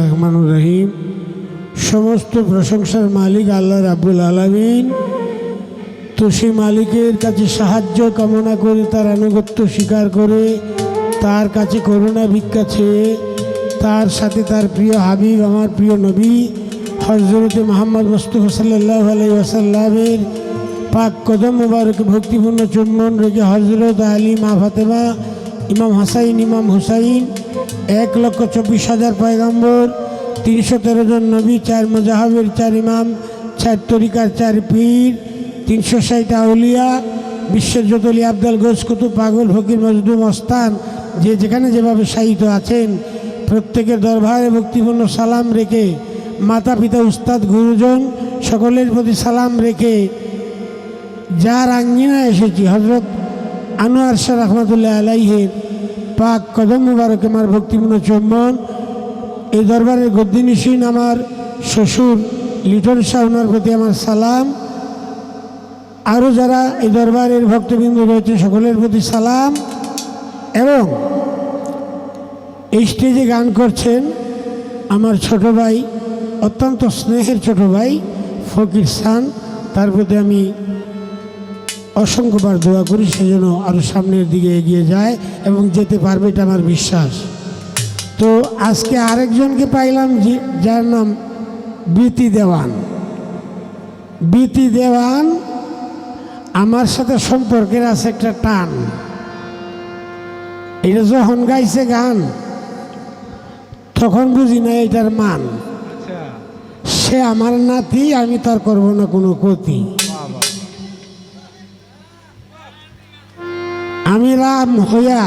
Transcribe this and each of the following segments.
রহমানুর রহিম। সমস্ত প্রশংসার মালিক আল্লাহ রাব্বুল আলমিন। তো সেই মালিকের কাছে সাহায্য কামনা করে, তার আনুগত্য স্বীকার করে, তার কাছে করুণা ভিক্ষা চেয়ে, তার সাথে তার প্রিয় হাবিব, আমার প্রিয় নবী হজরত মোহাম্মদ মুস্তফা সাল্লাহ আলাই ওয়াসাল্লামের পাক কদম মুবারকে ভক্তিপূর্ণ চুম্বন রেখে হজরত আলী মা ফাতেমা, ইমাম হাসাইন, ইমাম হুসাইন এক লক্ষ চব্বিশ হাজার পয়গাম্বর, তিনশো তেরো জন নবী, চার মজাহাবের চার ইমাম, চার তরিকার চার পীর, তিনশো ষাট আউলিয়া বিশ্বের যতলি আবদাল গোস কুতু পাগল ফকির মজদুম অস্তান, যে যেখানে যেভাবে সাহিত্য আছেন, প্রত্যেকের দরবারে ভক্তিপূর্ণ সালাম রেখে, মাতা পিতা, উস্তাদ, গুরুজন সকলের প্রতি সালাম রেখে, যার আঙ্গিনা এসেছি হজরত আনোয়ার শাহ রহমতুল্লাহ আলাইহের পাক কদম মুবারক আমার ভক্তিপূর্ণ চুম্বন এই দরবারের গদ্দিনিসীন আমার শ্বশুর, লিটন শাহ ওনার প্রতি আমার সালাম। আরও যারা এই দরবারের ভক্তবৃন্দ রয়েছে, সকলের প্রতি সালাম। এবং এই স্টেজে গান করছেন আমার ছোট ভাই, অত্যন্ত স্নেহের ছোট ভাই ফকির সান। তার প্রতি আমি অসংখ্যবার দোয়া করি সেজন্য আরও সামনের দিকে এগিয়ে যায় এবং যেতে পারবে এটা আমার বিশ্বাস। তো আজকে আরেকজনকে পাইলাম যে যার নাম বিতি দেওয়ান। বিতি দেওয়ান আমার সাথে সম্পর্কের আছে একটা টান। এটা যখন গাইছে গান তখন বুঝি না এটার মান। আচ্ছা। সে আমার নাতি আমি তার করব না কোনো ক্ষতি। আমি রাম হইয়া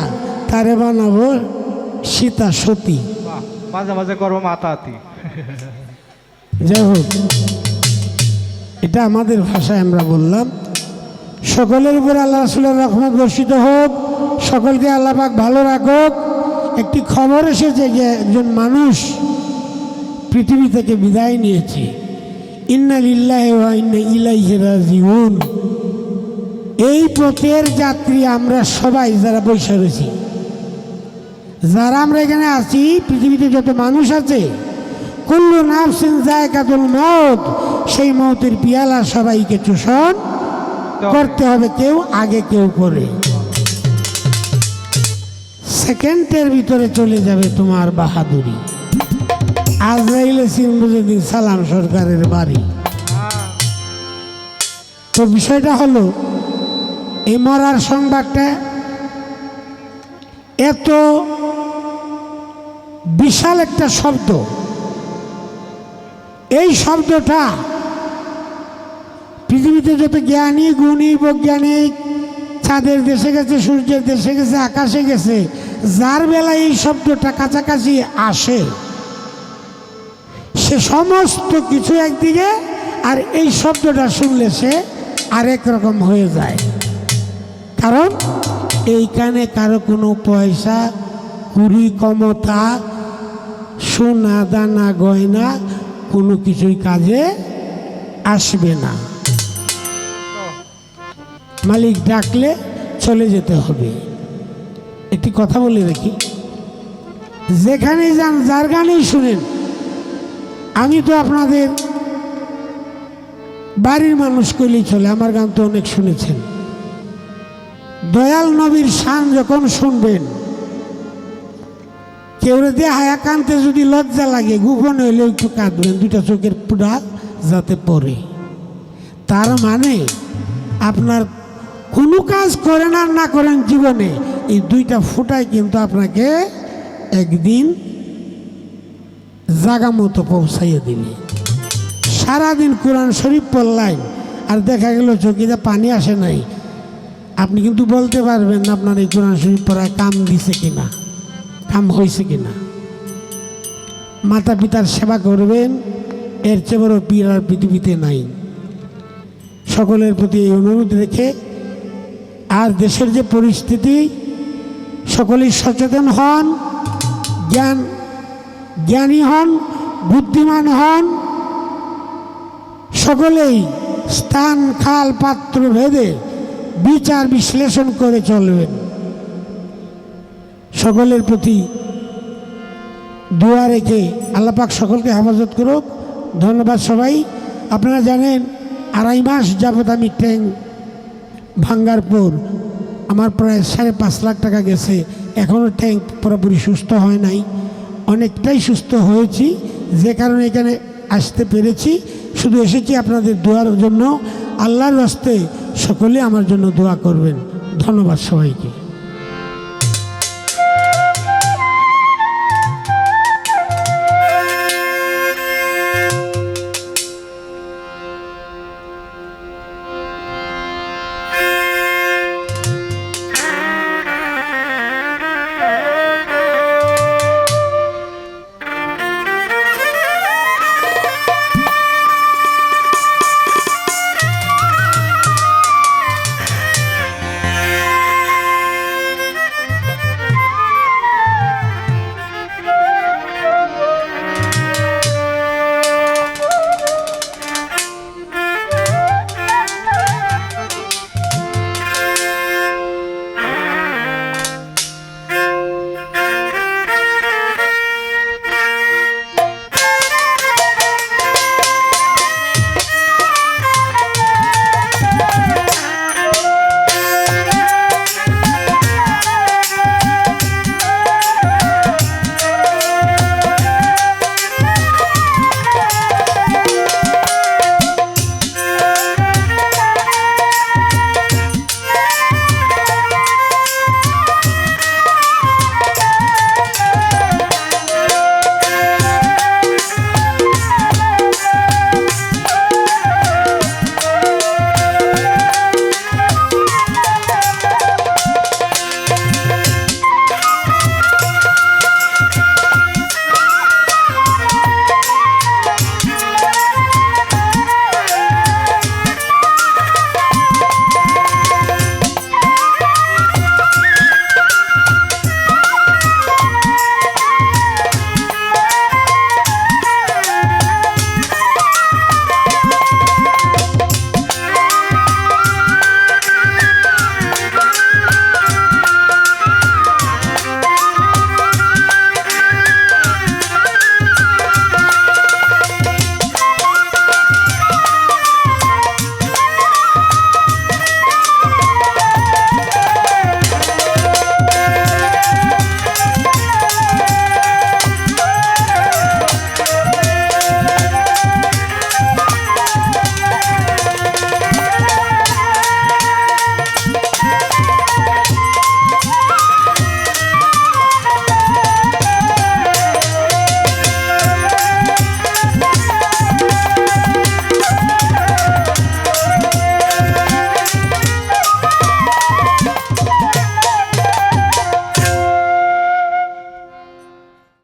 তারে বানাবো সীতা সতী। মাঝে মাঝে করব মাতাতি। যাই হোক এটা আমাদের ভাষায় আমরা বললাম। সকলের উপর আল্লাহ রসুলের রহমত বর্ষিত হোক সকলকে আল্লাহ পাক ভালো রাখুক। একটি খবর এসেছে যে একজন মানুষ পৃথিবী থেকে বিদায় নিয়েছে। ইন্না লিল্লাহ ইন্না ইলাইহি রাজিউন। এই পথের যাত্রী আমরা সবাই যারা বসে রয়েছি। যারা আমরা এখানে আছি পৃথিবীতে যত মানুষ আছে কুল্লু নাফসিন জায়গাতুল মত সেই মতের পিয়ালা সবাইকে চূষণ করতে হবে কেউ আগে কেউ করে সেকেন্ডের ভিতরে চলে যাবে তোমার বাহাদুরি। আজরাইলে সিনবুজুদ্দিন সালাম সরকারের বাড়ি। তো বিষয়টা হলো এই মরার সংবাদটা এত বিশাল একটা শব্দ। এই শব্দটা পৃথিবীতে যত জ্ঞানী, গুণী, বৈজ্ঞানিক চাঁদের দেশে গেছে, সূর্যের দেশে গেছে, আকাশে গেছে, যার বেলায় এই শব্দটা কাছাকাছি আসে, সে সমস্ত কিছু একদিকে আর এই শব্দটা শুনলে সে আরেক রকম হয়ে যায়। কারণ এইখানে কারও কোনো পয়সা, কুড়ি ক্ষমতা, সোনা দানা, গয়না কোনো কিছুই কাজে আসবে না। মালিক ডাকলে চলে যেতে হবে। একটি কথা বলে রাখি। যেখানে যান, যার গানেই শুনেন। আমি তো আপনাদের বাড়ির মানুষ কইলেই চলে, আমার গান তো অনেক শুনেছেন। দয়াল নবীর শান যখন শুনবেন, কেউ দিয়ে হায়া কানতে যদি লজ্জা লাগে, গোপন হইলে একটু কাঁদবেন, দুইটা চোখের পুরা যাতে পড়ে। তার মানে আপনার কোনো কাজ করেন আর না করেন জীবনে, এই দুইটা ফুটাই কিন্তু আপনাকে একদিন জাগা মতো পৌঁছাইয়ে দিবে। সারাদিন কোরআন শরীফ পড়লাই আর দেখা গেল চকিতে পানি আসে নাই আপনি কিন্তু বলতে পারবেন আপনার এই কোরআন শরীফ পড়ায় কাম দিছে কিনা, কাম হয়েছে কিনা। মাতা পিতার সেবা করবেন, এর চেয়ে বড় পীর আর পৃথিবীতে নাই। সকলের প্রতি এই অনুরোধ রেখে আর দেশের যে পরিস্থিতি, সকলেই সচেতন হন, জ্ঞান, জ্ঞানী হন, বুদ্ধিমান হন। সকলেই স্থান, খাল, পাত্র, ভেদে বিচার বিশ্লেষণ করে চলবেন। সকলের প্রতি দোয়া রেখে আল্লাপাক সকলকে হেফাজত করুক। ধন্যবাদ সবাই। আপনারা জানেন, আড়াই মাস যাবত আমি ট্যাঙ্ক ভাঙ্গার পর আমার প্রায় সাড়ে পাঁচ লাখ টাকা গেছে। এখনও ট্যাঙ্ক পুরোপুরি সুস্থ হয় নাই। অনেকটাই সুস্থ হয়েছি। যে কারণে এখানে আসতে পেরেছি। শুধু এসেছি আপনাদের দোয়ার জন্য। আল্লাহর রাস্তে সকলে আমার জন্য দোয়া করবেন। ধন্যবাদ সবাইকে।